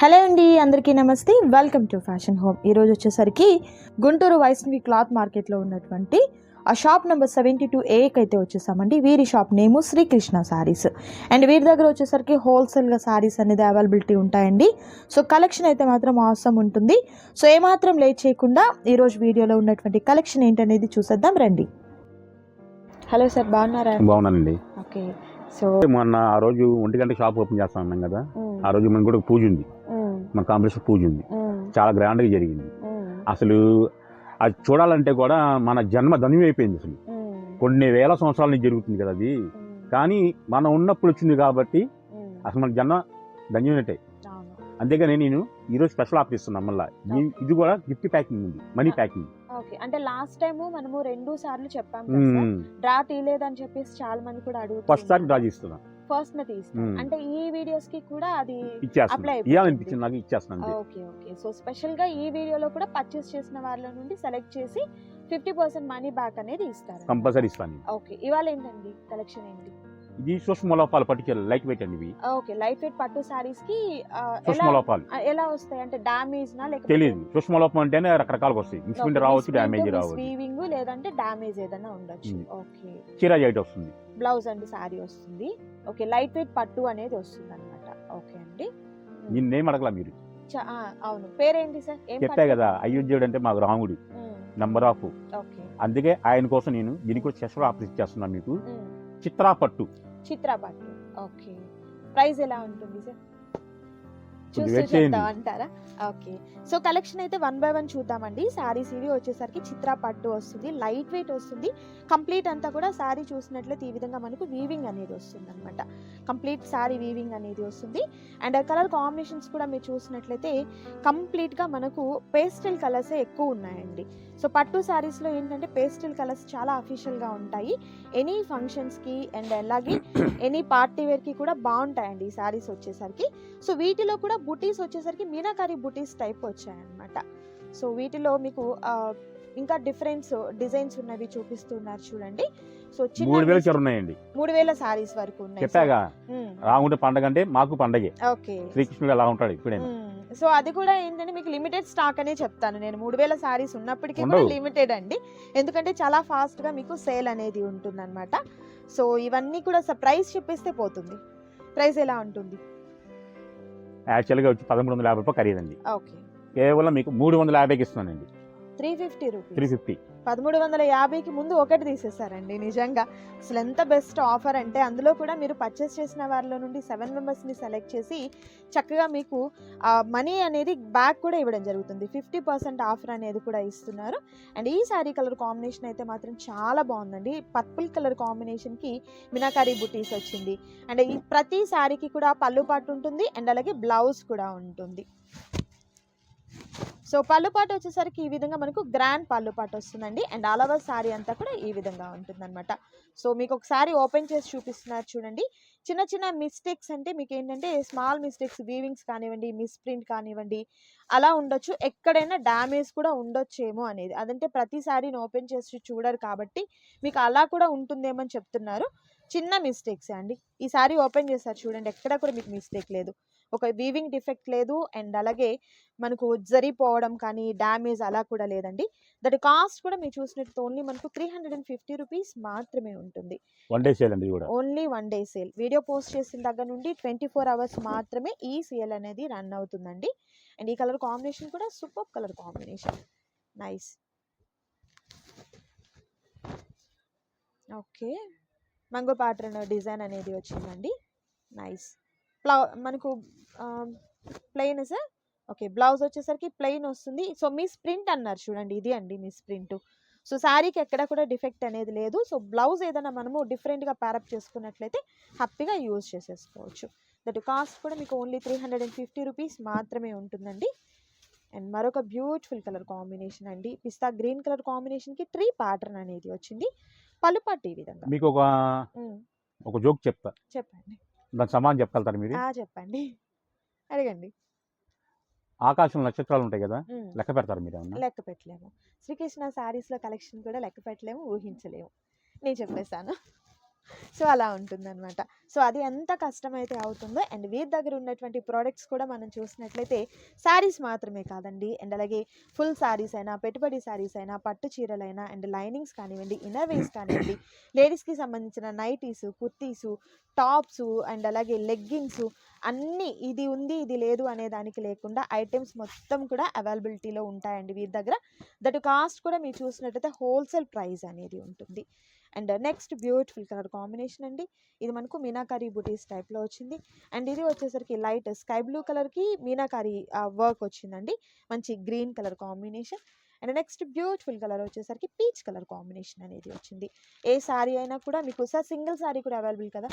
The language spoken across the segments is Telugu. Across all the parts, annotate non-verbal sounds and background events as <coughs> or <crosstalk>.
హలో అండి అందరికీ నమస్తే. వెల్కమ్ టు ఫ్యాషన్ హోమ్ ఈరోజు వచ్చేసరికి గుంటూరు వైష్ణవి క్లాత్ మార్కెట్లో ఉన్నటువంటి ఆ షాప్ నెంబర్ సెవెంటీ టూ ఏకి అయితే వచ్చేసామండి. వీరి shop name Srikrishna sarees and వీరి దగ్గర వచ్చేసరికి హోల్సేల్గా శారీస్ అనేది అవైలబిలిటీ ఉంటాయండి. సో కలెక్షన్ అయితే మాత్రం అవసరం ఉంటుంది. సో ఏమాత్రం లేట్ చేయకుండా ఈరోజు వీడియోలో ఉన్నటువంటి కలెక్షన్ ఏంటనేది చూసేద్దాం రండి. హలో సార్ బాగున్నారా? బాగున్నానండి. ఓకే. సో మొన్న ఆ రోజు ఒంటి గంట షాప్ ఓపెన్ చేస్తా ఉన్నాం కదా ఆ రోజు మన కూడా పూజ ఉంది. మన కాంప్లెక్స్ పూజ ఉంది. చాలా గ్రాండ్గా జరిగింది. అసలు అది చూడాలంటే కూడా మన జన్మ ధన్యం అయిపోయింది అసలు కొన్ని వేల సంవత్సరాల నుంచి జరుగుతుంది కదా అది. కానీ మనం ఉన్నప్పుడు వచ్చింది కాబట్టి అసలు మన జన్మ ధన్యమైనట్టే. అంతేగాని నేను ఈరోజు స్పెషల్ ఆఫర్ ఇస్తున్నాను మళ్ళీ. ఇది కూడా గిఫ్ట్ ప్యాకింగ్ ఉంది. Money packing. ఓకే. అంటే లాస్ట్ టైం మనము రెండు సార్లు చెప్పాం కదా సార్. డ్రా తీయలేదని చెప్పేసి చాలా మంది కూడా ఫస్ట్ సారి అడుగుతారు డ్రా చేస్తున్నా. ఫస్ట్ న తీస్తాం. మ్మ్. అంటే ఈ వీడియోస్కి కూడా అది అయిపోతుంది. ఇవ్వాలనిపించింది నాకు ఇచ్చేస్తాను అంతే. Okay okay. సో స్పెషల్గా ఈ వీడియోలో కూడా పర్చేస్ చేసిన వాళ్ళ నుండి సెలెక్ట్ చేసి ఫిఫ్టీ పర్సెంట్ మనీ బ్యాక్ అనేది ఇస్తారు కంపల్సరీ ఇస్తాను ఓకే ఇవాళ ఏంటండి ఏంటి? ఇది సూక్ష్మ లోపాలు పట్టుకెళ్ళి లైట్ వెయిట్ అండి ఇవి. ఓకే. లైట్ వెయిట్ పట్టు సారీస్కి ఆ, ఎలా ఆ, ఎలా వస్తాయి? అంటే డామేజ్ నా లేకపోతే తెలియదు సూక్ష్మ లోపం అంటేనే రకరకాలుగా వస్తాయి. మిస్ప్రింట్ రావచ్చు డ్యామేజ్ రావచ్చు. వీవింగ్ లేదంటే డామేజ్ ఏదైనా ఉండొచ్చు. ఓకే. చీరా జైట్ వస్తుంది. బ్లౌజ్ అండి సారీ వస్తుంది. ఓకే. లైట్ వెయిట్ పట్టు అనేది వస్తుంది అనమాట ఓకే అండి. దీన్ని నేమ్ అడగలా మీరు? చ- ఆ, అవును. పేరేంటి సార్? ఏం చెప్పా కదా అయోధ్యుడు అంటే మాకు రాముడు. Number of. ఓకే. అందుకే ఆయన కోసం నేను దీనికి కూడా స్పెషల్ ఆఫర్ ఇచ్చేస్తున్నాను మీకు. మ్మ్. చిత్రా పట్టు చిత్రా పట్టు ఓకే. ప్రైస్ ఎలా ఉంటుంది సార్? అంటారా? ఓకే సో కలెక్షన్ అయితే వన్ బై వన్ చూద్దామండి. సారీస్ ఇవి వచ్చేసరికి చిత్రా పట్టు వస్తుంది లైట్ వెయిట్ వస్తుంది. కంప్లీట్ అంతా కూడా సారీ చూసినట్లయితే ఈ విధంగా మనకు వీవింగ్ అనేది వస్తుంది అనమాట కంప్లీట్ సారీ వీవింగ్ అనేది వస్తుంది. అండ్ కలర్ కాంబినేషన్స్ కూడా మీరు చూసినట్లయితే కంప్లీట్గా మనకు పేస్టల్ కలర్సే ఎక్కువ ఉన్నాయండి. సో పట్టు శారీస్లో ఏంటంటే పేస్టల్ కలర్స్ చాలా అఫీషియల్గా ఉంటాయి. ఎనీ ఫంక్షన్స్కి అండ్ అలాగే ఎనీ పార్టీ వేర్కి కూడా బాగుంటాయండి ఈ శారీస్ వచ్చేసరికి. సో వీటిలో కూడా బుటీస్ వచ్చేసరికి మీనాకారి బుటీస్ టైప్ వచ్చాయన్నమాట. సో వీటిలో మీకు ఇంకా డిఫరెన్స్ డిజైన్స్ ఉన్నవి చూపిస్తున్నారు చూడండి. సో మూడు వేల చీర ఉన్నాయండి మూడు వేల సారీస్ వరకు ఉన్నాయి. చెప్పాగా. రాముడి పండగ అంటే మాకు పండగే. ఓకే. శ్రీకృష్ణుడు ఎలా ఉంటాడు ఇప్పుడే. సో అది కూడా ఏంటంటే మీకు లిమిటెడ్ స్టాక్ అనే చెప్తాను నేను. మూడు వేల సారీస్ ఉన్నప్పటికీ కూడా. లిమిటెడ్ అండి. ఎందుకంటే చాలా ఫాస్ట్గా మీకు సేల్ అనేది ఉంటుంది సో ఇవన్నీ కూడా ప్రైస్ చెప్పేస్తే పోతుంది. ప్రైస్ ఎలా ఉంటుంది? యాక్చువల్గా వచ్చి పదమూడు వందల యాభై రూపాయలు ఖరీదండి. ఓకే. కేవలం మీకు మూడు వందల యాభైకి ఇస్తున్నానండి. Three fifty three rupees fifty. పదమూడు వందల యాభైకి ముందు ఒకటి తీసేస్తారండి నిజంగా. అసలు ఎంత బెస్ట్ ఆఫర్ అంటే అందులో కూడా మీరు పర్చేస్ చేసిన వారిలో నుండి సెవెన్ మెంబర్స్ని సెలెక్ట్ చేసి చక్కగా మీకు మనీ అనేది బ్యాక్ కూడా ఇవ్వడం జరుగుతుంది. ఫిఫ్టీ పర్సెంట్ ఆఫర్ అనేది కూడా ఇస్తున్నారు. అండ్ ఈ శారీ కలర్ కాంబినేషన్ అయితే మాత్రం చాలా బాగుందండి. పర్పుల్ కలర్ కాంబినేషన్కి మినాకారీ బుటీస్ వచ్చింది. అండ్ ఈ ప్రతి శారీకి కూడా పళ్ళు పాటు ఉంటుంది. అండ్ అలాగే బ్లౌజ్ కూడా ఉంటుంది. సో పళ్ళు పాటు వచ్చేసరికి ఈ విధంగా మనకు గ్రాండ్ పళ్ళు పాటు వస్తుందండి. అండ్ ఆల్ ఓవర్ శారీ అంతా కూడా ఈ విధంగా ఉంటుందన్నమాట. సో మీకు ఒకసారి ఓపెన్ చేసి చూపిస్తున్నారు చూడండి. చిన్న చిన్న మిస్టేక్స్ అంటే మీకు ఏంటంటే స్మాల్ మిస్టేక్స్ వీవింగ్స్ కానివ్వండి మిస్ప్రింట్ కానివ్వండి అలా ఉండొచ్చు. ఎక్కడైనా డ్యామేజ్ కూడా ఉండొచ్చేమో అనేది. అదంటే ప్రతి శారీని ఓపెన్ చేసి చూడరు కాబట్టి మీకు అలా కూడా ఉంటుందేమో అని చెప్తున్నారు. చిన్న మిస్టేక్స్ అండి. ఈ సారీ ఓపెన్ చేస్తారు చూడండి. ఎక్కడ కూడా మీకు మిస్టేక్ లేదు. ఒక వీవింగ్ డిఫెక్ట్ లేదు. అండ్ అలాగే మనకు జరిపోవడం కానీ డ్యామేజ్ అలా కూడా లేదండి. దట్ కాస్ట్ కూడా మీరు చూసినట్టు ఓన్లీ మనకు three hundred and fifty rupees మాత్రమే ఉంటుంది. వన్ డే సేల్ అండి only one day sale video post చేసిన దగ్గర నుండి ట్వంటీ ఫోర్ అవర్స్ మాత్రమే ఈ సేల్ అనేది రన్ అవుతుందండి. అండ్ ఈ కలర్ కాంబినేషన్ కూడా super colour combination nice okay mango pattern design అనేది వచ్చిందండి. నైస్ ప్లౌ మనకు ప్లెయిన్ సార్ ఓకే బ్లౌజ్ వచ్చేసరికి ప్లెయిన్ వస్తుంది. సో మీ స్ప్రింట్ అన్నారు చూడండి ఇది అండి మీ స్ప్రింట్ సో శారీకి ఎక్కడ కూడా డిఫెక్ట్ అనేది లేదు. సో బ్లౌజ్ ఏదైనా మనము డిఫరెంట్గా ప్యారప్ చేసుకున్నట్లయితే హ్యాపీగా యూజ్ చేసేసుకోవచ్చు. దట్ కాస్ట్ కూడా మీకు only three hundred and fifty rupees మాత్రమే ఉంటుందండి. అండ్ మరొక బ్యూటిఫుల్ కలర్ కాంబినేషన్ అండి. పిస్తా గ్రీన్ కలర్ కాంబినేషన్కి ట్రీ ప్యాటర్న్ అనేది వచ్చింది. పలుపట్టు ఈ విధంగా. మీకు ఒక జోక్ చెప్తా. చెప్పండి. దాని సమానం చెప్పగలుగుతారు మీరు? ఆ, చెప్పండి. అడగండి. ఆకాశం నక్షత్రాలు ఉంటాయి కదా. లెక్క పెడతారు మీరు ఏమన్నా? లెక్క పెట్టలేము. శ్రీకృష్ణ శారీస్లో కలెక్షన్ కూడా లెక్క పెట్టలేము ఊహించలేము. నేను చెప్పేశాను సో అలా ఉంటుందన్నమాట. సో అది ఎంత కష్టమైతే అవుతుందో అండ్ వీరి దగ్గర ఉన్నటువంటి ప్రోడక్ట్స్ కూడా మనం చూసినట్లయితే శారీస్ మాత్రమే కాదండి. అండ్ అలాగే ఫుల్ శారీస్ అయినా పెట్టుబడి శారీస్ అయినా పట్టు చీరలైనా అండ్ లైనింగ్స్ కానివ్వండి ఇన్నర్ వేస్ కానివ్వండి లేడీస్కి సంబంధించిన నైటీస్ కుర్తీసు టాప్స్ అండ్ అలాగే లెగ్గిన్స్ అన్నీ ఇది ఉంది ఇది లేదు అనే దానికి లేకుండా ఐటమ్స్ మొత్తం కూడా అవైలబిలిటీలో ఉంటాయండి వీరి దగ్గర. దట్ కాస్ట్ కూడా మీరు చూసినట్టయితే హోల్సేల్ ప్రైస్ అనేది ఉంటుంది. And next beautiful colour combination అండి. ఇది మనకు మీనాకారి బుటీస్ టైప్లో వచ్చింది. అండ్ ఇది వచ్చేసరికి లైట్ స్కై బ్లూ కలర్కి మీనాకారి వర్క్ వచ్చిందండి. మంచి green colour combination and next beautiful colour వచ్చేసరికి పీచ్ కలర్ కాంబినేషన్ అనేది వచ్చింది. ఏ శారీ అయినా కూడా మీకు సార్ సింగిల్ శారీ కూడా అవైలబుల్ కదా?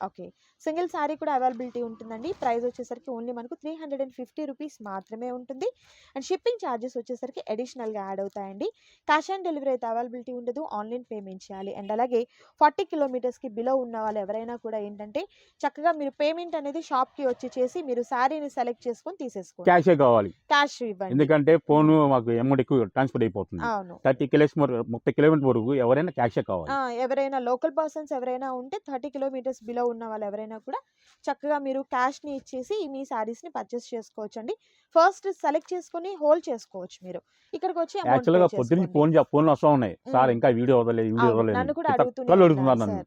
ఓకే. సింగిల్ శారీ కూడా అవైలబిలిటీ ఉంటుందండి. ప్రైస్ వచ్చేసరికి ఓన్లీ మనకు three hundred and fifty rupees మాత్రమే ఉంటుంది. అండ్ షిప్పింగ్ ఛార్జెస్ వచ్చేసరికి అడిషనల్గా యాడ్ అవుతాయండి. క్యాష్ ఆన్ డెలివరీ అయితే అవైలబిలిటీ ఉండదు. ఆన్లైన్ పేమెంట్ చేయాలి. అండ్ అలాగే ఫార్టీ కిలోమీటర్స్కి బిలో ఉన్న వాళ్ళు ఎవరైనా కూడా ఏంటంటే చక్కగా మీరు పేమెంట్ అనేది షాప్కి వచ్చి చేసి మీరు శారీని సెలెక్ట్ చేసుకొని తీసేసుకోండి. క్యాషే కావాలి. క్యాష్ ఇవ్వండి. ఎందుకంటే ఫోన్ మాకు అమౌంట్ ఎక్కువ ట్రాన్స్ఫర్ అయిపోతుంది. అవును. థర్టీ కిలోమీటర్ ముప్పై కిలోమీటర్ వరకు ఎవరైనా క్యాషే కావాలి. ఎవరైనా లోకల్ పర్సన్స్ ఎవరైనా ఉంటే థర్టీ కిలోమీటర్స్ బిలో ఉన్న వాళ్ళు ఎవరైనా కూడా చక్కగా మీరు క్యాష్ని ఇచ్చేసి మీ శారీస్ని పర్చేస్ చేసుకోవచ్చు అండి ఫస్ట్ సెలెక్ట్ చేసుకొని హోల్డ్ చేసుకోవచ్చు మీరు. ఇక్కడికి వచ్చి amount యాక్చువల్గా pay పొద్దున్న. ఫోన్ ఫోన్లు వస్తూ ఉన్నాయి. సార్. ఇంకా వీడియో వదలేదు వీడియో అవును, వదలేదు నన్ను కూడా అడుగుతున్నారు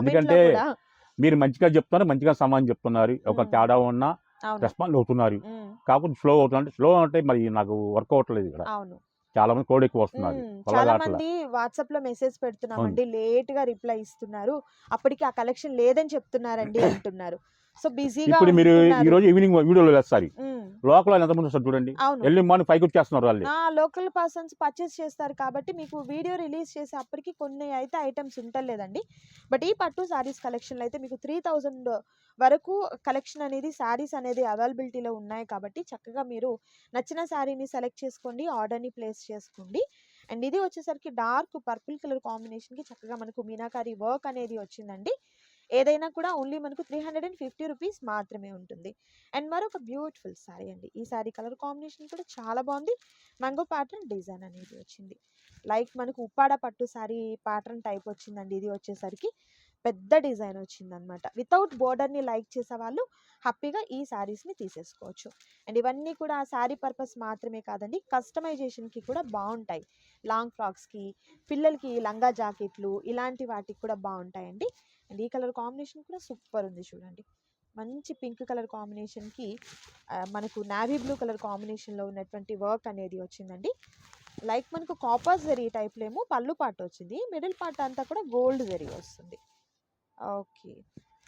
ఎందుకంటే మీరు మంచిగా చెప్తున్నారు మంచిగా సమాధానం చెప్తున్నారు. ఒక. తేడా ఉన్నా రెస్పాండ్ అవుతున్నారు. కాకపోతే స్లో అవుతుంది స్లో అంటే మరి నాకు వర్క్ అవ్వట్లేదు ఇక్కడ. అవును. చాలా మంది కోడ్ ఎక్కువ వస్తున్నారు చాలా. మంది వాట్సాప్లో మెసేజ్ పెడుతున్నామండి లేట్గా రిప్లై ఇస్తున్నారు. అప్పటికి ఆ కలెక్షన్ లేదని చెప్తున్నారండి <coughs> అంటున్నారు. సో బిజీగా ఇప్పుడు మీరు ఈ రోజు ఈవినింగ్ వీడియోలో వేస్తారు లోకల్ ఎంతమంది వస్తారు చూడండి. ఎర్లీ మార్నింగ్ ఫైవ్ వచ్చేస్తున్నారు వాళ్ళు. ఆ లోకల్ పర్సన్స్ పర్చేస్ చేస్తారు కాబట్టి మీకు వీడియో రిలీజ్ చేసే అప్పటికి కొన్ని అయితే ఐటమ్స్ ఉంటలేదండి బట్ ఈ పట్టు శారీస్ కలెక్షన్లో అయితే మీకు త్రీ థౌజండ్ వరకు కలెక్షన్ అనేది శారీస్ అనేది అవైలబిలిటీలో ఉన్నాయి కాబట్టి చక్కగా మీరు నచ్చిన శారీని సెలెక్ట్ చేసుకోండి ఆర్డర్ని ప్లేస్ చేసుకోండి. అండ్ ఇది వచ్చేసరికి డార్క్ పర్పుల్ కలర్ కాంబినేషన్కి చక్కగా మనకు మీనాకారి వర్క్ అనేది వచ్చిందండి. ఏదైనా కూడా ఓన్లీ మనకు three hundred and fifty rupees మాత్రమే ఉంటుంది. అండ్ మరొక బ్యూటిఫుల్ శారీ అండి. ఈ శారీ కలర్ కాంబినేషన్ కూడా చాలా బాగుంది. మ్యాంగో ప్యాటర్న్ డిజైన్ అనేది వచ్చింది. లైక్ మనకు ఉప్పాడ పట్టు శారీ ప్యాటర్న్ టైప్ వచ్చిందండి. ఇది వచ్చేసరికి పెద్ద డిజైన్ వచ్చిందనమాట వితౌట్ బోర్డర్ని లైక్ చేసే వాళ్ళు హ్యాపీగా ఈ శారీస్ని తీసేసుకోవచ్చు. అండ్ ఇవన్నీ కూడా శారీ పర్పస్ మాత్రమే కాదండి. కస్టమైజేషన్కి కూడా బాగుంటాయి. లాంగ్ ఫ్రాక్స్కి పిల్లలకి లంగా జాకెట్లు ఇలాంటి వాటికి కూడా బాగుంటాయండి. అండ్ ఈ కలర్ కాంబినేషన్ కూడా సూపర్ ఉంది చూడండి. మంచి పింక్ కలర్ కాంబినేషన్కి మనకు నావీ బ్లూ కలర్ కాంబినేషన్లో ఉన్నటువంటి వర్క్ అనేది వచ్చిందండి. లైక్ మనకు కాపర్ జరీ టైప్లో ఏమో పళ్ళు పాట వచ్చింది. మిడిల్ పార్ట్ అంతా కూడా గోల్డ్ జరీ వస్తుంది. ఓకే.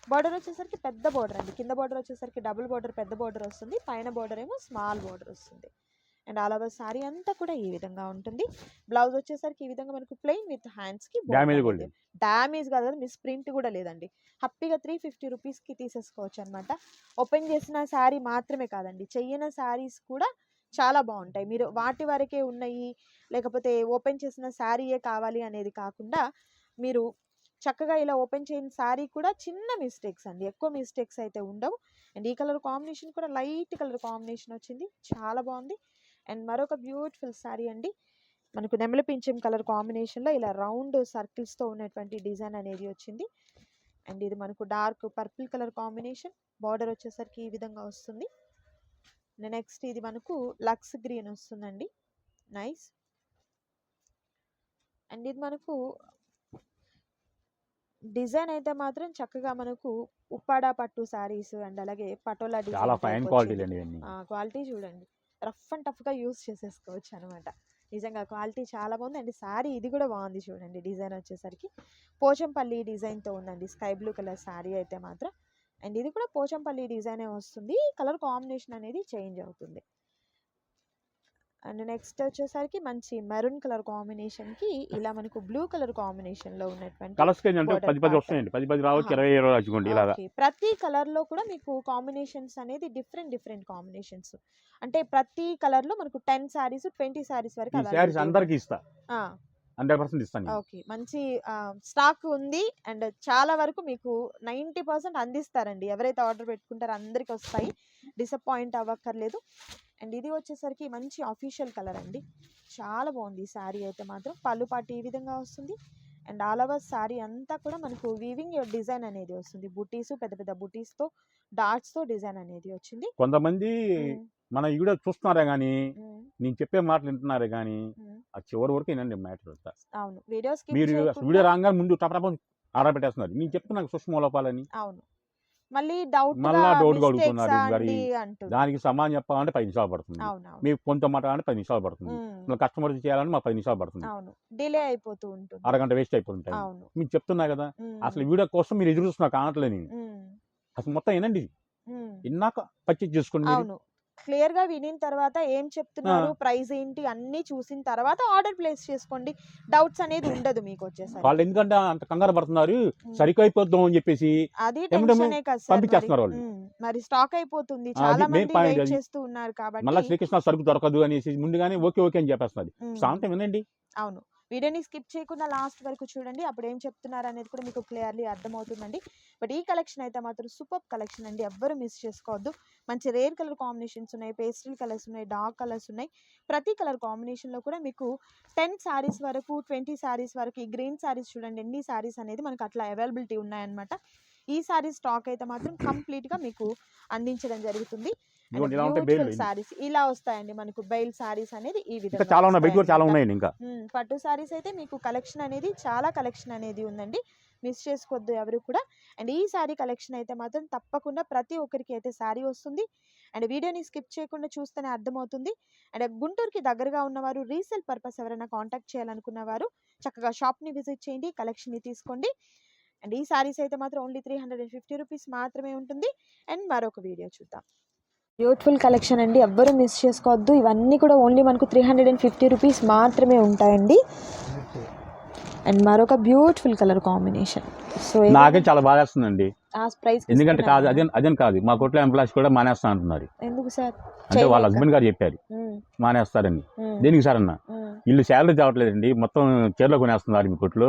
బార్డర్ వచ్చేసరికి పెద్ద బార్డర్ అండి. కింద బార్డర్ వచ్చేసరికి డబుల్ బార్డర్ పెద్ద బార్డర్ వస్తుంది. పైన బార్డర్ ఏమో స్మాల్ బార్డర్ వస్తుంది. అండ్ ఆల్ ఓవర్ సారీ అంతా కూడా ఈ విధంగా ఉంటుంది. బ్లౌజ్ వచ్చేసరికి ఈ విధంగా మనకు ప్లెయిన్ విత్ కూడా లేదు. డ్యామేజ్ కాదు కదా మిస్ ప్రింట్ కూడా లేదండి. హ్యాపీగా త్రీ ఫిఫ్టీ రూపీస్కి తీసేసుకోవచ్చు అనమాట ఓపెన్ చేసిన శారీ మాత్రమే కాదండి. చెయ్యన శారీస్ కూడా చాలా బాగుంటాయి. మీరు వాటి వరకే ఉన్నాయి లేకపోతే ఓపెన్ చేసిన శారీయే కావాలి అనేది కాకుండా మీరు చక్కగా ఇలా ఓపెన్ చేయని శారీ కూడా చిన్న మిస్టేక్స్ అండి. ఎక్కువ మిస్టేక్స్ అయితే ఉండవు. అండ్ ఈ కలర్ కాంబినేషన్ కూడా లైట్ కలర్ కాంబినేషన్ వచ్చింది. చాలా బాగుంది. అండ్ మరొక బ్యూటిఫుల్ శారీ అండి. మనకు నెమలి పింఛం కలర్ కాంబినేషన్లో ఇలా రౌండ్ సర్కిల్స్తో ఉన్నటువంటి డిజైన్ అనేది వచ్చింది. అండ్ ఇది మనకు dark purple colour combination. Border వచ్చేసరికి ఈ విధంగా వస్తుంది. నెక్స్ట్ ఇది మనకు లక్స్ గ్రీన్ వస్తుందండి. నైస్. అండ్ ఇది మనకు డిజైన్ అయితే మాత్రం చక్కగా మనకు ఉప్పాడ పట్టు శారీస్ అండ్ అలాగే పటోలా డిజైన్ క్వాలిటీ చూడండి. రఫ్ అండ్ టఫ్గా యూస్ చేసేసుకోవచ్చు అనమాట నిజంగా క్వాలిటీ చాలా బాగుంది అండ్ శారీ ఇది కూడా బాగుంది చూడండి డిజైన్ వచ్చేసరికి. పోచంపల్లి డిజైన్తో ఉందండి. స్కై బ్లూ కలర్ శారీ అయితే మాత్రం. అండ్ ఇది కూడా పోచంపల్లి డిజైనే వస్తుంది. కలర్ కాంబినేషన్ అనేది చేంజ్ అవుతుంది. అండ్ నెక్స్ట్ వచ్చేసరికి మంచి మెరూన్ కలర్ కాంబినేషన్కి ఇలా మనకు బ్లూ కలర్ కాంబినేషన్లో ఉన్నటువంటి కలర్స్ పది పది. వస్తాయండి పది పది రావచ్చు. ఇరవై ఇరవై ఓకే. ప్రతి కలర్లో కూడా మీకు కాంబినేషన్స్ అనేది డిఫరెంట్ డిఫరెంట్ కాంబినేషన్స్ అంటే ప్రతి కలర్లో మనకు టెన్ శారీస్ ట్వంటీ శారీస్ వరకు ఉంది. అందరికి ఇస్తా ఆ, హండ్రెడ్ పర్సెంట్ ఇస్తాను. ఓకే మంచి స్టాక్ ఉంది అండ్ చాలా వరకు మీకు నైంటీ పర్సెంట్ అందిస్తారండి ఎవరైతే ఆర్డర్ పెట్టుకుంటారో అందరికి వస్తాయి డిసప్పాయింట్ అవ్వక్కర్లేదు అండ్ ఇది వచ్చేసరికి మంచి అఫీషియల్ కలర్ అండి. చాలా బాగుంది ఈ శారీ అయితే మాత్రం. పళ్ళు పాటు ఈ విధంగా వస్తుంది. అండ్ ఆల్ ఓవర్ సారీ అంతా కూడా మనకు వీవింగ్ డిజైన్ అనేది వస్తుంది. బుటీస్ పెద్ద పెద్ద బుటీస్తో డాట్స్తో డిజైన్ అనేది వచ్చింది. కొంతమంది మన ఈ వీడియో చూస్తున్నారే కానీ నేను చెప్పే మాటలు వింటున్నారే కానీ. ఆ చివరి వరకు వినండి మ్యాటర్ అవును. వీడియో మీరు వీడియో రాగానే ముందు టపటపం ఆరబెట్టేస్తున్నారు. నేను చెప్తున్నా సూక్ష్మ లోపాలని. అవును. మళ్ళీ డౌట్ మళ్ళా అడుగుతున్నారు మరి. అంటుంది దానికి సమాధానం చెప్పాలంటే పది నిమిషాలు పడుతుంది. మీకు కొంత మాట అంటే పది నిమిషాలు పడుతుంది. మళ్ళీ కస్టమర్ చేయాలని మా పది నిమిషాలు పడుతుంది. డిలే అయిపోతూ ఉంటుంది. అరగంట వేస్ట్ అయిపోతుంటాయి. మీకు చెప్తున్నా కదా అసలు వీడియో కోసం మీరు ఎదురు చూస్తున్నా కానట్లేదు నేను. అసలు మొత్తం ఉమ్. ఇన్నాక పర్చేజ్ చేసుకోండి మీరు. క్లియర్గా వినిన తర్వాత ఏం చెప్తున్నారు ప్రైస్ ఏంటి అన్ని చూసిన తర్వాత ఆర్డర్ ప్లేస్ చేసుకోండి. డౌట్స్ అనేది ఉండదు మీకు వచ్చేసరికి. వాళ్ళు ఎందుకంటే అంత కంగారు పడుతున్నారు. సరికైపోద్దాం అని చెప్పేసి అది టెన్షనే కదా. పంపించేస్తున్నారు వాళ్ళు. మరి స్టాక్ అయిపోతుంది. చాలా మంది వెయిట్. చేస్తూ ఉన్నారు మళ్ళీ కాబట్టి శ్రీకృష్ణ సరుకు దొరకదు అనేసి ముందుగానే ఓకే ఓకే అని చెప్పేస్తున్నది. శాంతం వినండి అవును. వీడియోని స్కిప్ చేయకుండా లాస్ట్ వరకు చూడండి. అప్పుడు ఏం చెప్తున్నారు అనేది కూడా మీకు క్లియర్లీ అర్థమవుతుందండి. బట్ ఈ కలెక్షన్ అయితే మాత్రం సూపర్ కలెక్షన్ అండి. ఎవ్వరు మిస్ చేసుకోవద్దు. మంచి రేర్ కలర్ కాంబినేషన్స్ ఉన్నాయి. పేస్టల్ కలర్స్ ఉన్నాయి. డార్క్ కలర్స్ ఉన్నాయి. ప్రతి కలర్ కాంబినేషన్లో కూడా మీకు టెన్ శారీస్ వరకు ట్వంటీ శారీస్ వరకు ఈ గ్రీన్ శారీస్ చూడండి. ఎన్ని శారీస్ అనేది మనకు అట్లా అవైలబిలిటీ ఉన్నాయన్నమాట. ఈ శారీ స్టాక్ అయితే మాత్రం కంప్లీట్గా మీకు అందించడం జరుగుతుంది. ఇదిగోండి ఇలా బెయిల్ శారీస్ ఇలా వస్తాయండి మనకు బెయిల్ శారీస్ అనేది ఈ విధంగా చాలా ఉన్నాయి బయట కూడా చాలా. ఉన్నాయండి ఇంకా. పట్టు సారీస్ అయితే మీకు కలెక్షన్ అనేది చాలా కలెక్షన్ అనేది ఉందండి. మిస్ చేసుకోవద్దు ఎవరు కూడా. అండ్ ఈ శారీ కలెక్షన్ అయితే మాత్రం తప్పకుండా ప్రతి ఒక్కరికి అయితే శారీ వస్తుంది. అండ్ వీడియోని స్కిప్ చేయకుండా చూస్తేనే అర్థమవుతుంది. అండ్ గుంటూరుకి దగ్గరగా ఉన్నవారు రీసేల్ పర్పస్ ఎవరైనా కాంటాక్ట్ చేయాలనుకున్న వారు చక్కగా షాప్ని విజిట్ చేయండి కలెక్షన్ని తీసుకోండి. అండ్ ఈ శారీస్ అయితే మాత్రం only three hundred and fifty rupees మాత్రమే ఉంటుంది. అండ్ మరొక వీడియో చూద్దాం. బ్యూటిఫుల్ కలెక్షన్ అండి. ఎవ్వరూ మిస్ చేసుకోవద్దు. ఇవన్నీ కూడా ఓన్లీ మనకు three hundred and fifty rupees మాత్రమే ఉంటాయండి. అండ్ మరొక బ్యూటిఫుల్ కలర్ కాంబినేషన్ సో నాకే చాలా బాగా వేస్తుందండి ప్రైస్ ఎందుకంటే కాదు అదే అదేం కాదు. మా కొట్లో ఎంప్లాయీస్ కూడా మానేస్తా అంటున్నారు ఎందుకు సార్? అంటే వాళ్ళ. హస్బెండ్ గారు చెప్పారు. మానేస్తారని. దేనికి సార్ అన్న? వీళ్ళు శాలరీ తేవట్లేదండి. మొత్తం చీరలో కొనేస్తున్నారు మీ కొట్లో.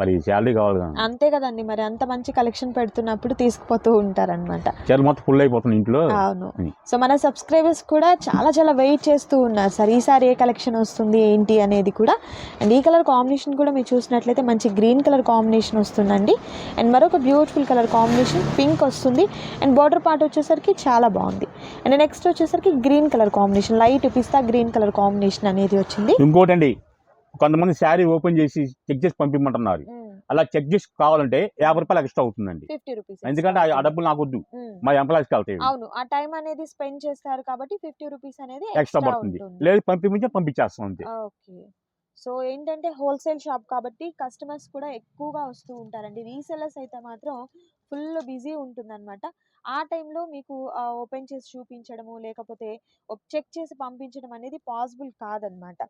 మరి శాలరీ కావాలి అంతే కదండి. మరి అంత మంచి కలెక్షన్ పెడుతున్నప్పుడు తీసుకుపోతూ ఉంటారన్నమాట. చీరలు మొత్తం ఫుల్ అయిపోతుంది ఇంట్లో. అవును. సో మన సబ్స్క్రైబర్స్ కూడా చాలా చాలా వెయిట్ చేస్తూ ఉన్నారు సార్. ఈసారి ఏ కలెక్షన్ వస్తుంది ఏంటి అనేది కూడా. అండ్ ఈ కలర్ కాంబినేషన్ కూడా మీరు చూసినట్లయితే మంచి గ్రీన్ కలర్ కాంబినేషన్ వస్తుందండి. అండ్ మరొక బ్యూటిఫుల్ కలర్ కాంబినేషన్ పింక్ వస్తుంది అండ్ బార్డర్ పార్ట్ వచ్చేసరికి చాలా బాగుంది. అండ్ నెక్స్ట్ వచ్చేసరికి గ్రీన్ కలర్ కాంబినేషన్ లైట్ పిస్తా గ్రీన్ కలర్ కాంబినేషన్ అనేది వచ్చింది. ఇంకోటండి కొంతమంది శారీ ఓపెన్ చేసి చెక్ చేసి పంపించమంటున్నారు. అలా చెక్ చేసి కావాలంటే యాభై రూపాయలు ఎక్స్ట్రా అవుతుందండి. ఫిఫ్టీ రూపీస్ ఎందుకంటే ఆ- డబ్బులు నాకు వద్దు. మా ఎంప్లాయీస్కి వెళ్తాయి అవును ఆ టైం అనేది స్పెండ్ చేస్తారు కాబట్టి ఫిఫ్టీ రూపీస్ అనేది ఎక్స్ట్రా పడుతుంది. లేదు పంపించే పంపించేస్తాం అంతే. ఓకే. సో ఏంటంటే హోల్సేల్ షాప్ కాబట్టి కస్టమర్స్ కూడా ఎక్కువగా వస్తూ ఉంటారండి. రీసెల్లర్స్ అయితే మాత్రం ఫుల్ బిజీ ఉంటుందన్నమాట. ఆ టైంలో మీకు ఓపెన్ చేసి చూపించడము లేకపోతే చెక్ చేసి పంపించడం అనేది పాసిబుల్ కాదనమాట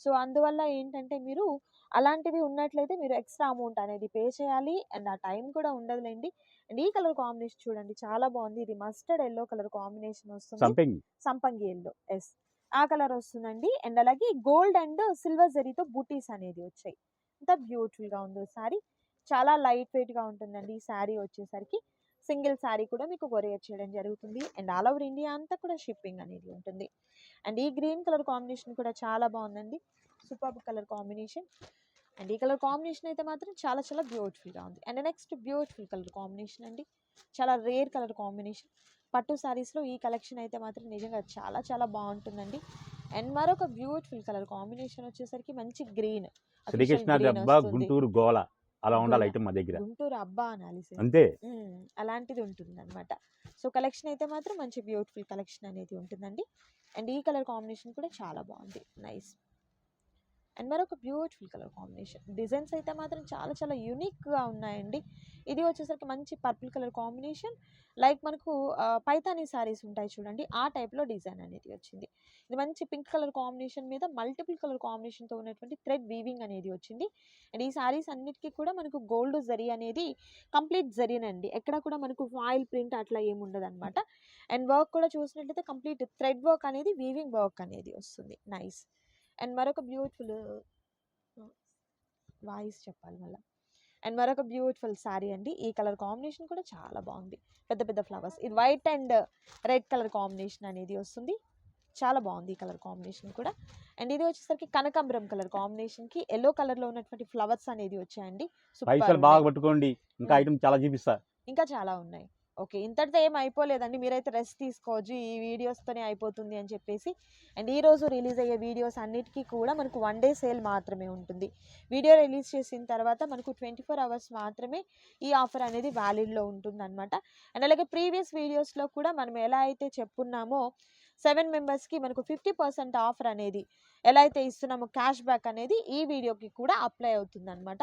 సో అందువల్ల ఏంటంటే మీరు అలాంటివి ఉన్నట్లయితే మీరు ఎక్స్ట్రా అమౌంట్ అనేది పే చేయాలి. అండ్ ఆ టైం కూడా ఉండదులేండి. అండ్ ఈ కలర్ కాంబినేషన్ చూడండి చాలా బాగుంది. ఇది మస్టర్డ్ ఎల్లో కలర్ కాంబినేషన్ వస్తుంది. సంపింగ్. సంపంగి ఎల్లో ఎస్. ఆ కలర్ వస్తుందండి. అండ్ అలాగే గోల్డ్ అండ్ సిల్వర్ జరీతో బూటీస్ అనేది వచ్చాయి. ఎంత బ్యూటిఫుల్గా ఉందో సారీ. చాలా లైట్ వెయిట్గా ఉంటుందండి ఈ శారీ వచ్చేసరికి. సింగిల్ శారీ కూడా మీకు కొరియర్ చేయడం జరుగుతుంది. అండ్ ఆల్ ఓవర్ ఇండియా అంతా కూడా షిప్పింగ్ అనేది ఉంటుంది. అండ్ ఈ గ్రీన్ కలర్ కాంబినేషన్ కూడా చాలా బాగుందండి. Super colour combination. అండ్ ఈ కలర్ కాంబినేషన్ అయితే మాత్రం చాలా చాలా బ్యూటిఫుల్గా ఉంది. And next beautiful colour combination అండి. చాలా రేర్ కలర్ కాంబినేషన్. పట్టు శారీస్లో ఈ కలెక్షన్ అయితే మాత్రం నిజంగా చాలా చాలా బాగుంటుందండి. అండ్ మరొక బ్యూటిఫుల్ కలర్ కాంబినేషన్ వచ్చేసరికి మంచి గ్రీన్. శ్రీకృష్ణ గుంటూరు గోల అలా ఉండాలి. ఐటమ్ మా దగ్గర. గుంటూరు అబ్బా అనాలిసిస్. అంతే. అలాంటిది ఉంటుంది అనమాట సో కలెక్షన్ అయితే మాత్రం మంచి బ్యూటిఫుల్ కలెక్షన్ అనేది ఉంటుందండి. అండ్ ఈ కలర్ కాంబినేషన్ కూడా చాలా బాగుంది. నైస్. అండ్ మరొక బ్యూటిఫుల్ కలర్ కాంబినేషన్. డిజైన్స్ అయితే మాత్రం చాలా చాలా యూనిక్గా ఉన్నాయండి. ఇది వచ్చేసరికి మంచి పర్పుల్ కలర్ కాంబినేషన్. లైక్ మనకు పైతానీ శారీస్ ఉంటాయి చూడండి. ఆ టైప్లో డిజైన్ అనేది వచ్చింది. ఇది మంచి పింక్ కలర్ కాంబినేషన్ మీద మల్టిపుల్ కలర్ కాంబినేషన్తో ఉన్నటువంటి థ్రెడ్ వీవింగ్ అనేది వచ్చింది. అండ్ ఈ శారీస్ అన్నిటికీ కూడా మనకు గోల్డ్ జరీ అనేది కంప్లీట్ జరీనండి ఎక్కడ కూడా మనకు ఫాయిల్ ప్రింట్ అట్లా ఏమి ఉండదు అనమాట అండ్ వర్క్ కూడా చూసినట్లయితే కంప్లీట్ థ్రెడ్ వర్క్ అనేది వీవింగ్ వర్క్ అనేది వస్తుంది. నైస్. అండ్ మరొక బ్యూటిఫుల్ వాయిస్ చెప్పాలి మళ్ళీ. అండ్ మరొక బ్యూటిఫుల్ శారీ అండి. ఈ కలర్ కాంబినేషన్ కూడా చాలా బాగుంది. పెద్ద పెద్ద ఫ్లవర్స్. ఇది white and red colour combination అనేది వస్తుంది. చాలా బాగుంది ఈ కలర్ కాంబినేషన్ కూడా. అండ్ ఇది వచ్చేసరికి కనకాంబరం కలర్ కాంబినేషన్కి ఎల్లో కలర్లో ఉన్నటువంటి ఫ్లవర్స్ అనేది వచ్చాయండి. బాగా పట్టుకోండి. ఇంకా. ఐటమ్ చాలా చూపిస్తా. ఇంకా చాలా ఉన్నాయి. ఓకే. ఇంతటితో ఏం అయిపోలేదండి. మీరైతే రెస్ట్ తీసుకోవచ్చు ఈ వీడియోస్తోనే అయిపోతుంది అని చెప్పేసి. అండ్ ఈ రోజు రిలీజ్ అయ్యే వీడియోస్ అన్నిటికీ కూడా మనకు వన్ డే సేల్ మాత్రమే ఉంటుంది. వీడియో రిలీజ్ చేసిన తర్వాత మనకు ట్వంటీ ఫోర్ అవర్స్ మాత్రమే ఈ ఆఫర్ అనేది వ్యాలిడ్లో ఉంటుంది అనమాట అండ్ అలాగే ప్రీవియస్ వీడియోస్లో కూడా మనం ఎలా అయితే చెప్పున్నామో సెవెన్ మెంబర్స్కి మనకు ఫిఫ్టీ పర్సెంట్ ఆఫర్ అనేది ఎలా అయితే ఇస్తున్నామో క్యాష్ బ్యాక్ అనేది ఈ వీడియోకి కూడా అప్లై అవుతుంది అనమాట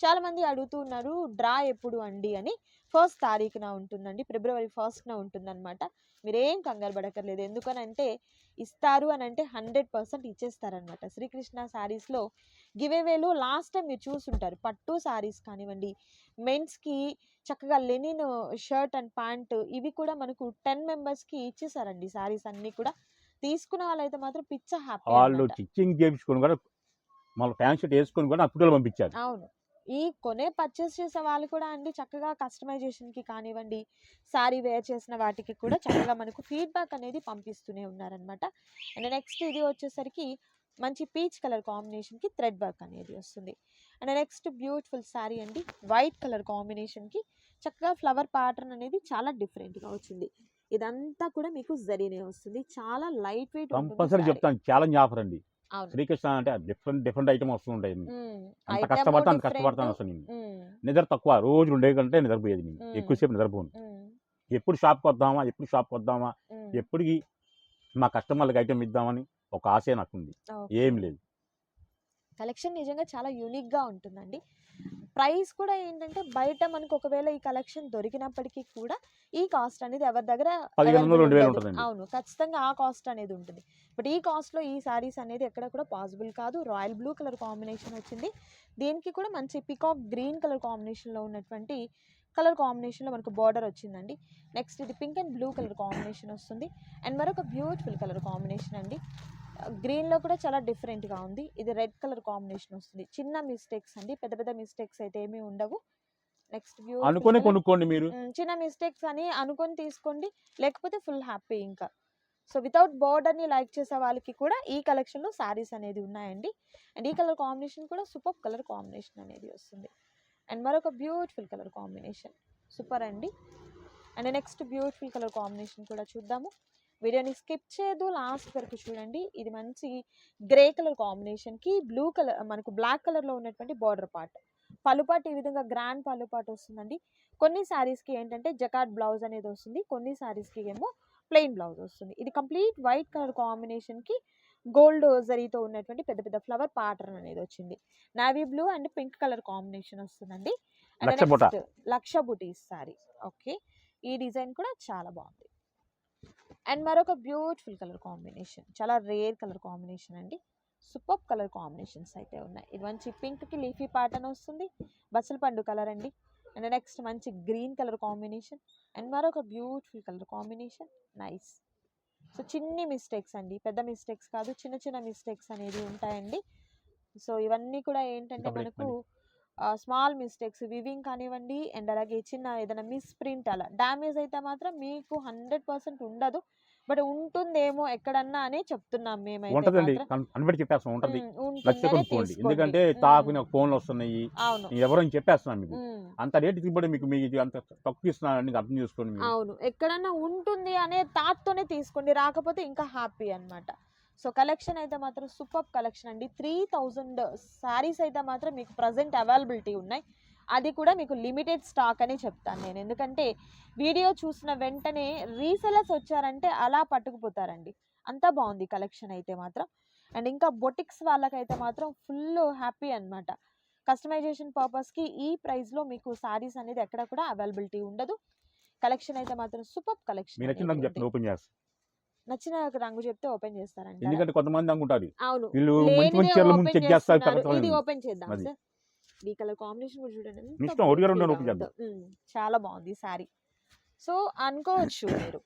చాలామంది అడుగుతున్నారు డ్రా ఎప్పుడు అండి? అని. ఫస్ట్ తారీఖున ఉంటుందండి ఫిబ్రవరి ఫస్ట్న ఉంటుందన్నమాట. మీరేం కంగారు పడక్కర్లేదు. ఎందుకనంటే ఇస్తారు అని అంటే హండ్రెడ్ పర్సెంట్ ఇచ్చేస్తారనమాట శ్రీకృష్ణ శారీస్లో గివేవేలు లాస్ట్ టైం మీరు చూసుంటారు. పట్టు శారీస్ కానివ్వండి మెన్స్కి చక్కగా లెనిన్ షర్ట్ అండ్ ప్యాంట్ ఇవి కూడా మనకు టెన్ మెంబర్స్కి ఇచ్చేసారండి శారీస్ అన్నీ కూడా. తీసుకున్న వాళ్ళైతే మాత్రం పిచ్చ హ్యాపీ వాళ్ళు స్టిచ్చింగ్ చేయించుకొని కూడా మళ్ళీ ఫ్యాన్ షర్ట్ వేసుకొని కూడా అప్పుడు పంపించారు. అవును. ఈ కొనే పర్చేస్ చేసే వాళ్ళు కూడా అండి చక్కగా కస్టమైజేషన్కి కానివ్వండి శారీ వేర్ చేసిన వాటికి కూడా చక్కగా మనకు ఫీడ్బ్యాక్ అనేది పంపిస్తూనే ఉన్నారనమాట అండ్ నెక్స్ట్ ఇది వచ్చేసరికి మంచి పీచ్ కలర్ కాంబినేషన్కి థ్రెడ్ వర్క్ అనేది వస్తుంది. అండ్ నెక్స్ట్ బ్యూటిఫుల్ శారీ అండి వైట్ కలర్ కాంబినేషన్కి చక్కగా ఫ్లవర్ ప్యాటర్న్ అనేది చాలా డిఫరెంట్గా వచ్చింది. ఇదంతా కూడా మీకు జరీనే వస్తుంది. చాలా లైట్ వెయిట్ కంపల్సరీ చెప్తాను ఛాలెంజ్ ఆఫర్ అండి. శ్రీకృష్ణ అంటే డిఫరెంట్ డిఫరెంట్ ఐటమ్ వస్తుంటాయి అంత కష్టపడతా అంత కష్టపడతాను అసలు నేను నిద్ర తక్కువ రోజు రెండే గంటలే నిద్రపోయేది నేను. ఎక్కువసేపు నిద్రపోను. ఎప్పుడు షాప్కి వద్దామా ఎప్పుడు షాప్కి వద్దామా. ఎప్పటికి మా కస్టమర్లకు ఐటమ్ ఇద్దామని ఒక ఆశ నాకుంది. ఏం లేదు. కలెక్షన్ నిజంగా చాలా యూనిక్గా ఉంటుందండి. ప్రైస్ కూడా ఏంటంటే బయట మనకు ఒకవేళ ఈ కలెక్షన్ దొరికినప్పటికీ కూడా ఈ కాస్ట్ అనేది ఎవరి దగ్గర. అవును ఖచ్చితంగా ఆ కాస్ట్ అనేది ఉంటుంది. బట్ ఈ కాస్ట్లో ఈ శారీస్ అనేది ఎక్కడ కూడా పాసిబుల్ కాదు. రాయల్ బ్లూ కలర్ కాంబినేషన్ వచ్చింది. దీనికి కూడా మంచి పికాక్ గ్రీన్ కలర్ కాంబినేషన్లో ఉన్నటువంటి కలర్ కాంబినేషన్లో మనకు బార్డర్ వచ్చిందండి. నెక్స్ట్ ఇది pink and blue colour combination వస్తుంది. అండ్ మరొక బ్యూటిఫుల్ కలర్ కాంబినేషన్ అండి. గ్రీన్లో కూడా చాలా డిఫరెంట్గా ఉంది. ఇది రెడ్ కలర్ కాంబినేషన్ వస్తుంది. చిన్న మిస్టేక్స్ అండి. పెద్ద పెద్ద మిస్టేక్స్ అయితే ఏమీ ఉండవు. నెక్స్ట్ అనుకొని కొనుక్కోండి మీరు. చిన్న మిస్టేక్స్ అని అనుకొని తీసుకోండి. లేకపోతే ఫుల్ హ్యాపీ ఇంకా. సో వితౌట్ బోర్డర్ని లైక్ చేసే వాళ్ళకి కూడా ఈ కలెక్షన్లో శారీస్ అనేది ఉన్నాయండి. అండ్ ఈ కలర్ కాంబినేషన్ కూడా సూపర్ కలర్ కాంబినేషన్ అనేది వస్తుంది. అండ్ మరొక బ్యూటిఫుల్ కలర్ కాంబినేషన్. సూపర్ అండి. And next beautiful colour combination కూడా చూద్దాము. వీడియోని స్కిప్ చేయదు. లాస్ట్ వరకు చూడండి. ఇది మంచి గ్రే కలర్ కాంబినేషన్కి బ్లూ కలర్ మనకు బ్లాక్ కలర్లో ఉన్నటువంటి బార్డర్ పార్ట్. పలుపాటు ఈ విధంగా గ్రాండ్ పలుపాటు వస్తుందండి. కొన్ని శారీస్కి ఏంటంటే జకాట్ బ్లౌజ్ అనేది వస్తుంది. కొన్ని శారీస్కి ఏమో ప్లెయిన్ బ్లౌజ్ వస్తుంది. ఇది కంప్లీట్ వైట్ కలర్ కాంబినేషన్కి గోల్డ్ జరీతో ఉన్నటువంటి పెద్ద పెద్ద ఫ్లవర్ ప్యాటర్న్ అనేది వచ్చింది. Navy blue and pink colour combination వస్తుందండి. లక్ష బుటీస్ సారీ. ఓకే. ఈ డిజైన్ కూడా చాలా బాగుంది. అండ్ మరొక బ్యూటిఫుల్ కలర్ కాంబినేషన్ చాలా రేర్ కలర్ కాంబినేషన్ అండి. సూపర్ కలర్ కాంబినేషన్స్ అయితే ఉన్నాయి. ఇది మంచి పింక్కి లీఫీ ప్యాటర్న్ వస్తుంది. బసల పండు కలర్ అండి. అండ్ నెక్స్ట్ మంచి గ్రీన్ కలర్ కాంబినేషన్ అండ్ మరొక beautiful colour combination nice. So చిన్ని మిస్టేక్స్ అండి. పెద్ద మిస్టేక్స్ కాదు చిన్న చిన్న మిస్టేక్స్ అనేది ఉంటాయండి. సో ఇవన్నీ కూడా ఏంటంటే మనకు స్మాల్ మిస్టేక్స్ వివింగ్ కానివ్వండి అండ్ అలాగే చిన్న ఏదైనా మిస్ ప్రింట్ అలా. డ్యామేజ్ అయితే మాత్రం మీకు హండ్రెడ్ పర్సెంట్ ఉండదు. బట్ ఉంటుందేమో ఎక్కడన్నా అనే చెప్తున్నాం మేమైతే ఉంటదండి. కనబడి చెప్పేస్తాం ఉంటది. కొనుక్కోండి. ఎందుకంటే తాకుని ఫోన్లు వస్తున్నాయి. అవును. ఎవరో చెప్పేస్తున్నాను మీకు. అంత రేటు ఇవ్వడం మీకు మీకు అంత తక్కువ ఇస్తున్నాను అర్థం చేసుకోండి అవును. ఎక్కడన్నా ఉంటుంది అనే థాట్తోనే తీసుకోండి. రాకపోతే ఇంకా హ్యాపీ అన్నమాట. సో కలెక్షన్ అయితే మాత్రం సూపర్ కలెక్షన్ అండి. త్రీ థౌజండ్ శారీస్ అయితే మాత్రం మీకు ప్రజెంట్ అవైలబిలిటీ ఉన్నాయి. అది కూడా మీకు లిమిటెడ్ స్టాక్ అని చెప్తాను నేను. ఎందుకంటే వీడియో చూసిన వెంటనే రీసెలర్స్ వచ్చారంటే అలా పట్టుకుపోతారండి. అంత బాగుంది కలెక్షన్ అయితే మాత్రం. అండ్ ఇంకా బొటిక్స్ వాళ్ళకైతే మాత్రం ఫుల్ హ్యాపీ అన్నమాట. కస్టమైజేషన్ పర్పస్కి ఈ ప్రైస్లో మీకు శారీస్ అనేది ఎక్కడ కూడా అవైలబిలిటీ ఉండదు. కలెక్షన్ అయితే మాత్రం సూపర్ కలెక్షన్ నచ్చిన నాకు చెప్పండి ఓపెన్ చేస్తాను నచ్చిన రంగు చెప్తే ఓపెన్ చేస్తారంట ఎందుకంటే కొంతమంది అనుకుంటారు. అవును. ఇది ఓపెన్ చేద్దాం. సార్. ఈ కలర్ కాంబినేషన్ కూడా చూడండి. చాలా బాగుంది సారీ. సో అనుకోవచ్చు <coughs> మీరు.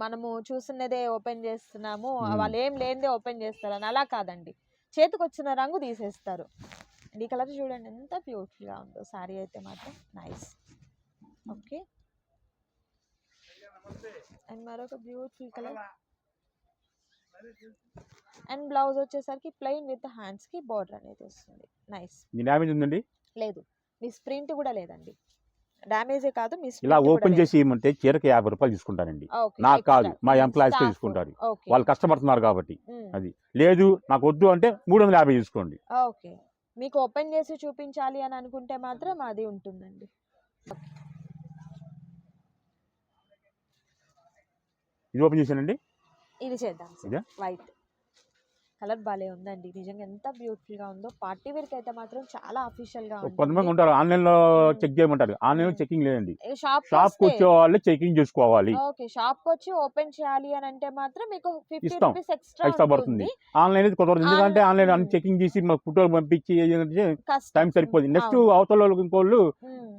మనము చూస్తున్నదే ఓపెన్ చేస్తున్నాము. వాళ్ళు ఏం లేనిదే ఓపెన్ చేస్తారని అలా కాదండి. చేతికి వచ్చిన రంగు తీసేస్తారు. ఈ కలర్ చూడండి ఎంత beautiful గా ఉందో. సారీ అయితే మాత్రం నైస్ ఓకే అండ్ మరొక బ్యూటిఫుల్ కలర్ అండ్ బ్లౌజ్ వచ్చేసరికి ప్లెయిన్ విత్ హ్యాండ్స్కి బార్డర్ అనేది వస్తుంది. నైస్ మీ డ్యామేజ్ ఉందండి? లేదు. మిస్ ప్రింట్ కూడా లేదండి. డ్యామేజే కాదు మిస్ ఇలా ఓపెన్ చేసి ఇవ్వమంటే చీరకి యాభై రూపాయలు తీసుకుంటానండి. నాకు కాదు మా ఎంప్లాయీస్ తీసుకుంటారు. వాళ్ళు కష్టపడుతున్నారు కాబట్టి. అది. లేదు నాకు వద్దు అంటే మూడు వందల యాభై తీసుకోండి. ఓకే మీకు ఓపెన్ చేసి చూపించాలి అని అనుకుంటే మాత్రం అది ఉంటుందండి. ఇది ఓపెన్ చేశానండి. ఇది చేద్దాం ఇదా? వైట్ కలర్ భలే ఉందండి. నిజంగా ఎంత బ్యూటిఫుల్గా ఉందో. పార్టీ వేర్కి అయితే మాత్రం చాలా అఫీషియల్గా కొంతమంది ఉంటారు. ఆన్లైన్లో చెక్ చేయమంటారు. ఆన్లైన్లో చెకింగ్ లేదండి. షాప్ షాప్కి వచ్చే వాళ్ళే చెకింగ్ చేసుకోవాలి. ఓకే షాప్కి వచ్చి ఓపెన్ చేయాలి అని అంటే మాత్రం మీకు ఫిఫ్టీ. రూపీస్ ఎక్స్ట్రా ఎక్స్ట్రా పడుతుంది. ఆన్లైన్ అయితే కుదరదు ఎందుకంటే ఆన్లైన్ అన్ని చెకింగ్ చేసి మాకు ఫోటోలు పంపించి టైం సరిపోతుంది నెక్స్ట్ అవతల ఇంకోళ్ళు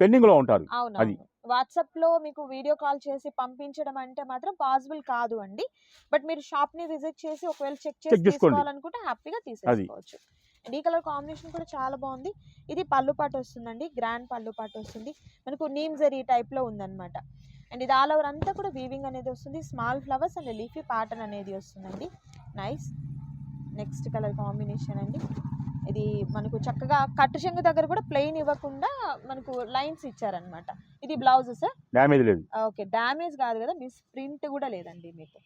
పెండింగ్లో ఉంటారు. అది. వాట్సాప్లో మీకు వీడియో కాల్ చేసి పంపించడం అంటే మాత్రం పాసిబుల్ కాదు అండి. బట్ మీరు షాప్ని విజిట్ చేసి ఒకవేళ చెక్ చేసి. తీసుకోవాలనుకుంటే హ్యాపీగా తీసేసుకోవచ్చు. అండ్ ఈ కలర్ కాంబినేషన్ కూడా చాలా బాగుంది. ఇది పళ్ళు పాటు వస్తుందండి. గ్రాండ్ పళ్ళు పాటు వస్తుంది. మనకు నీమ్ జరీ టైప్లో ఉందన్నమాట. అండ్ ఇది ఆల్ ఓవర్ అంతా కూడా వీవింగ్ అనేది వస్తుంది. Small flowers and leafy pattern అనేది వస్తుందండి. నైస్. నెక్స్ట్ కలర్ కాంబినేషన్ అండి. ఇది మనకు చక్కగా కట్టు చెంగు దగ్గర కూడా ప్లెయిన్ ఇవ్వకుండా మనకు లైన్స్ ఇచ్చారనమాట ఇది బ్లౌజ్ సార్? డ్యామేజ్ లేదు. ఓకే. డ్యామేజ్ కాదు కదా మిస్ ప్రింట్ కూడా లేదండి మీకు.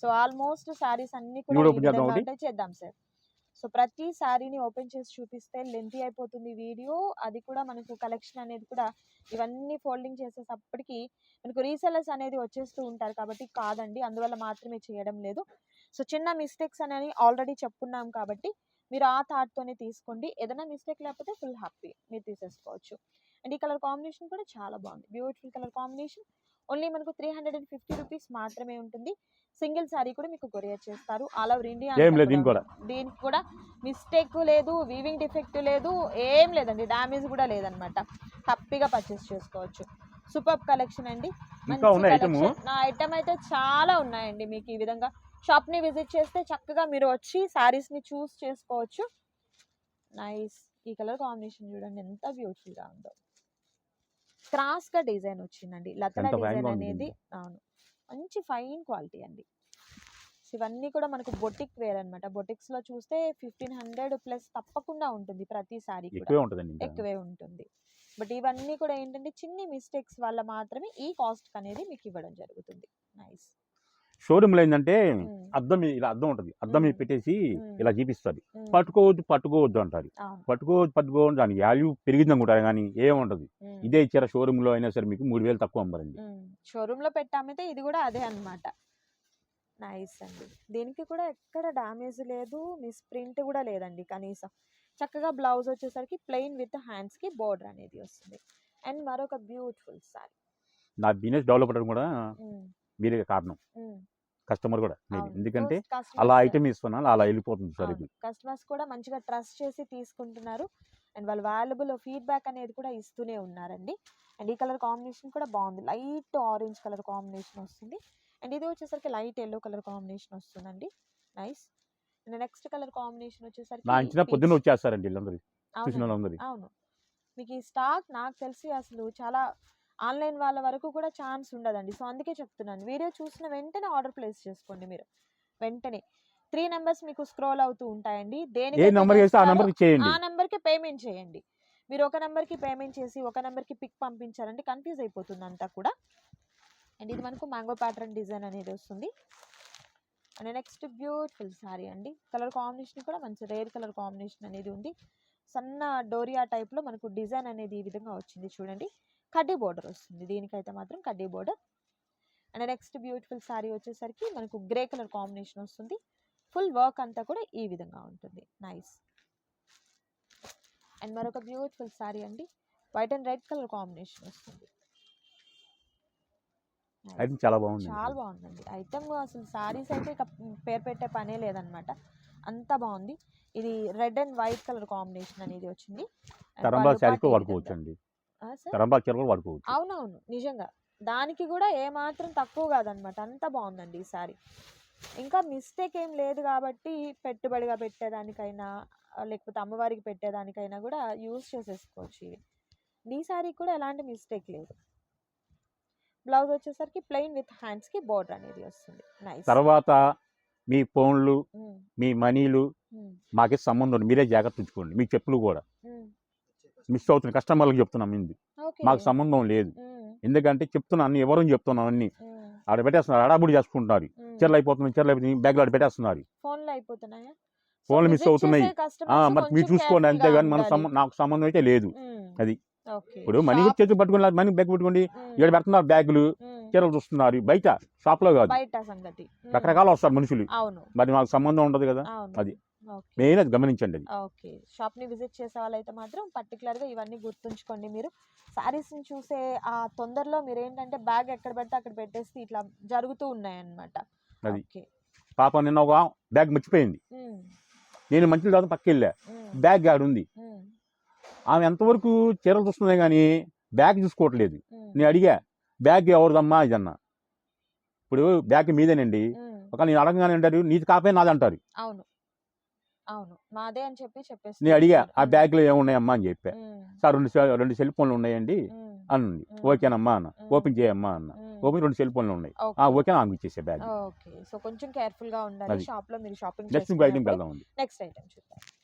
సో ఆల్మోస్ట్ శారీస్ అన్ని కూడా చేద్దాం సార్. సో ప్రతి శారీని ఓపెన్ చేసి చూపిస్తే లెంతీ అయిపోతుంది వీడియో. అది కూడా మనకు కలెక్షన్ అనేది కూడా ఇవన్నీ ఫోల్డింగ్ చేసేటప్పటికి మనకు రీసెలర్స్ అనేది వచ్చేస్తూ ఉంటారు కాబట్టి కాదండి. అందువల్ల మాత్రమే చేయడం లేదు. సో చిన్న మిస్టేక్స్ అనేవి ఆల్రెడీ చెప్పుకున్నాం కాబట్టి మీరు ఆ థాట్తోనే తీసుకోండి. ఏదైనా మిస్టేక్ లేకపోతే ఫుల్ హ్యాపీ మీరు తీసేసుకోవచ్చు. అండ్ ఈ కలర్ కాంబినేషన్ కూడా చాలా బాగుంది. బ్యూటిఫుల్ కలర్ కాంబినేషన్ ఓన్లీ మనకు three hundred and fifty rupees మాత్రమే ఉంటుంది. సింగిల్ సారీ కూడా మీకు కొరియర్ చేస్తారు. All over India. దీనికి కూడా. మిస్టేక్ లేదు వీవింగ్ డిఫెక్ట్ లేదు ఏం లేదండి. డ్యామేజ్ కూడా లేదనమాట. హ్యాపీగా పర్చేస్ చేసుకోవచ్చు. సూపర్ కలెక్షన్ అండి. ఇంకా ఉన్నాయి ఐటమ్? collection. నా ఐటమ్ అయితే చాలా ఉన్నాయండి మీకు ఈ విధంగా. షాప్ని విజిట్ చేస్తే చక్కగా మీరు వచ్చి సారీస్ని చూస్ చేసుకోవచ్చు. నైస్ ఈ కలర్ కాంబినేషన్ చూడండి ఎంత బ్యూటిఫుల్గా ఉందో. క్రాస్గా డిజైన్ వచ్చిందండి fine డిజైన్ అనేది అవును. మంచి ఫైన్ క్వాలిటీ అండి. ఇవన్నీ కూడా మనకు బొటిక్ వేర్ అనమాట బొటిక్స్లో చూస్తే ఫిఫ్టీన్ హండ్రెడ్ ప్లస్ తప్పకుండా ఉంటుంది ప్రతి సారీ. ఎక్కువే ఉంటుంది. బట్ ఇవన్నీ కూడా ఏంటంటే చిన్ని మిస్టేక్స్ వల్ల మాత్రమే ఈ కాస్ట్ అనేది మీకు ఇవ్వడం జరుగుతుంది. నైస్. షోరూమ్లో ఏంటంటే అద్దం ఇలా అద్దం ఉంటుంది. అద్దం. పెట్టేసి. ఇలా చూపిస్తుంది. పట్టుకోవద్దు పట్టుకోవద్దు అంటారు. పట్టుకోవద్దు పట్టుకోవద్దు దాని వాల్యూ పెరిగింది అనుకుంటారు కానీ ఏముండదు ఉమ్. ఇదే ఇచ్చారా షోరూమ్లో అయినా సరే మీకు మూడు వేలు తక్కువ అమ్మారండి. షోరూమ్లో పెట్టామైతే ఇది కూడా అదే అన్నమాట. నైస్ అండి. దీనికి కూడా ఎక్కడ డ్యామేజ్ లేదు మిస్ ప్రింట్ కూడా లేదండి కనీసం. చక్కగా బ్లౌజ్ వచ్చేసరికి ప్లెయిన్ విత్ హ్యాండ్స్కి బోర్డర్ అనేది వస్తుంది. అండ్ మరొక బ్యూటిఫుల్ సారీ. నా బిజినెస్ డెవలప్ అవడం కూడా మీరే కారణం. కస్టమర్ కూడా నేను. ఎందుకంటే అలా ఐటమ్ ఇస్తున్నాను అలా వెళ్ళిపోతుంది సరే కస్టమర్స్ కూడా మంచిగా ట్రస్ట్ చేసి తీసుకుంటున్నారు. అండ్ వాళ్ళు వాల్యుబుల్ ఫీడ్బ్యాక్ అనేది కూడా ఇస్తూనే ఉన్నారండి. అండ్ ఈ కలర్ కాంబినేషన్ కూడా బాగుంది. లైట్ ఆరెంజ్ కలర్ కాంబినేషన్ వస్తుంది. అండ్ ఇది వచ్చేసరికి లైట్ ఎల్లో కలర్ కాంబినేషన్ వస్తుందండి. నైస్ నెక్స్ట్ కలర్ కాంబినేషన్ వచ్చేసరికి నా అంచనా. పొద్దున్న వచ్చేస్తారండి వీళ్ళందరూ చూసిన వాళ్ళందరూ అవును. మీకు ఈ స్టాక్ నాకు తెలిసి అసలు చాలా ఆన్లైన్ వాళ్ళ వరకు కూడా ఛాన్స్ ఉండదండి. సో అందుకే చెప్తున్నాను. వీడియో చూసిన వెంటనే ఆర్డర్ ప్లేస్ చేసుకోండి మీరు. వెంటనే. త్రీ నెంబర్స్ మీకు స్క్రోల్ అవుతూ ఉంటాయండి. ఏ దేనికి నెంబర్ ఆ నెంబర్కి చేయండి. ఆ నెంబర్కి పేమెంట్ చేయండి. మీరు ఒక నెంబర్కి పేమెంట్ చేసి ఒక నెంబర్కి పిక్ పంపించారంటే కన్ఫ్యూజ్ అయిపోతుంది అంతా కూడా. అండ్ ఇది మనకు మ్యాంగో ప్యాటర్న్ డిజైన్ అనేది వస్తుంది. అండ్ నెక్స్ట్ బ్యూటిఫుల్ సారీ అండి. కలర్ కాంబినేషన్ కూడా మంచి రేర్ కలర్ కాంబినేషన్ అనేది ఉంది. సన్న డోరియా టైప్లో మనకు డిజైన్ అనేది ఈ విధంగా వచ్చింది చూడండి. కడ్డీ బోర్డర్ వస్తుంది. దీనికైతే మాత్రం కడ్డీ border. And next beautiful sari వచ్చేసరికి మనకు గ్రే కలర్ కాంబినేషన్ వస్తుంది. ఫుల్ వర్క్ అంతా కూడా ఈ విధంగా ఉంటుంది. నైస్ అండ్ మరొక బ్యూటిఫుల్ సారీ అండి. White and red colour combination వస్తుంది. అయితే చాలా బాగుంది చాలా బాగుందండి. ఐటమ్ అసలు సారీస్ అయితే ఇక పేరు పెట్టే పనే లేదనమాట. అంత బాగుంది. ఇది red and white colour combination అనేది వచ్చింది. తరంబాల్ పళ్ళు శారీ కూడా వాడుకోవచ్చు. అండి? తరంబాల్ చీర కూడా వాడుకోవచ్చు. అవునవును. నిజంగా. దానికి కూడా ఏమాత్రం తక్కువ కాదనమాట. అంత బాగుందండి ఈ సారీ. ఇంకా మిస్టేక్ ఏం లేదు కాబట్టి పెట్టుబడిగా పెట్టేదానికైనా లేకపోతే అమ్మవారికి పెట్టేదానికైనా కూడా యూజ్ చేసేసుకోవచ్చు ఇవి. ఈ సారీ కూడా ఎలాంటి మిస్టేక్ లేదు. బ్లౌజ్ వచ్చేసరికి ప్లెయిన్ విత్ హ్యాండ్స్కి బోర్డర్ అనేది వస్తుంది. తర్వాత మీ ఫోన్లు మీ మనీలు మాకే సంబంధం మీరే జాగ్రత్త ఉంచుకోండి. మీ చెప్పులు కూడా. మిస్ అవుతుంది కస్టమర్లకు చెప్తున్నాం ఇది మాకు సంబంధం లేదు. ఎందుకంటే చెప్తున్నాను అన్ని ఎవరు చెప్తున్నాం అన్ని. ఆడ పెట్టేస్తున్నారు. అడాబుడి చేసుకుంటున్నారు. చీరలు అయిపోతుంది చీరలు అయిపోతుంది బ్యాగ్లో ఆడ పెట్టేస్తున్నారు. ఫోన్లు అయిపోతున్నాయా? మిస్ అవుతున్నాయి. మరి మీరు చూసుకోండి అంతేగాని మన నాకు సంబంధం అయితే లేదు. అది. ఇప్పుడు మనీ Shop- చేతులు పట్టుకుని మనీ బ్యాగ్ పెట్టుకోండి ఇక్కడ పెడుతున్నారు బ్యాగులు చీరలు చూస్తున్నారు బయట షాప్లో కాదు రకరకాల వస్తారు మనుషులు. మరి మాకు సంబంధం ఉండదు కదా. అది. మెయిన్ అది గమనించండి అది. ఓకే. షాప్ని విజిట్ చేసే వాళ్ళైతే మాత్రం పర్టికులర్గా ఇవన్నీ గుర్తుంచుకోండి మీరు. సారీస్ని చూసే ఆ తొందరలో మీరు ఏంటంటే బ్యాగ్ ఎక్కడ పెడితే అక్కడ పెట్టేసి ఇట్లా జరుగుతూ ఉన్నాయన్నమాట. అది. పాప నిన్న ఒక బ్యాగ్ మర్చిపోయింది. నేను మంచి తర్వాత పక్క వెళ్ళా బ్యాగ్ ఆడు ఉంది ఉమ్, ఆమె ఎంతవరకు చీరలు చూస్తుంది కానీ బ్యాగ్ చూసుకోవట్లేదు. నేను అడిగా బ్యాగ్ ఎవరిదమ్మా? ఇది అన్న. ఇప్పుడు బ్యాగ్ మీదేనండి. ఒక నేను అడగగానే అంటారు నీది కాపే నాది అంటారు. అవును. అవును. మాదే అని చెప్పి చెప్పేసి నేను అడిగా ఆ బ్యాగ్లో ఏమున్నాయమ్మా? అని చెప్పా. సార్ రెండు సెల్- రెండు సెల్ ఫోన్లు ఉన్నాయండి ఉమ్. ఓకేనమ్మా అన్న. ఓపెన్ చేయమ్మా అన్న. ఓపెన్ రెండు సెల్ ఫోన్లు ఉన్నాయి. ఓకే. ఆ ఓకే ఆమె ఇచ్చేసే బ్యాగ్. ఓకే. సో కొంచెం కేర్ఫుల్గా ఉండాలి. షాప్లో మీరు షాపింగ్ నెక్స్ట్ వెళ్దాం నెక్స్ట్ ఐటమ్ చూద్దాం.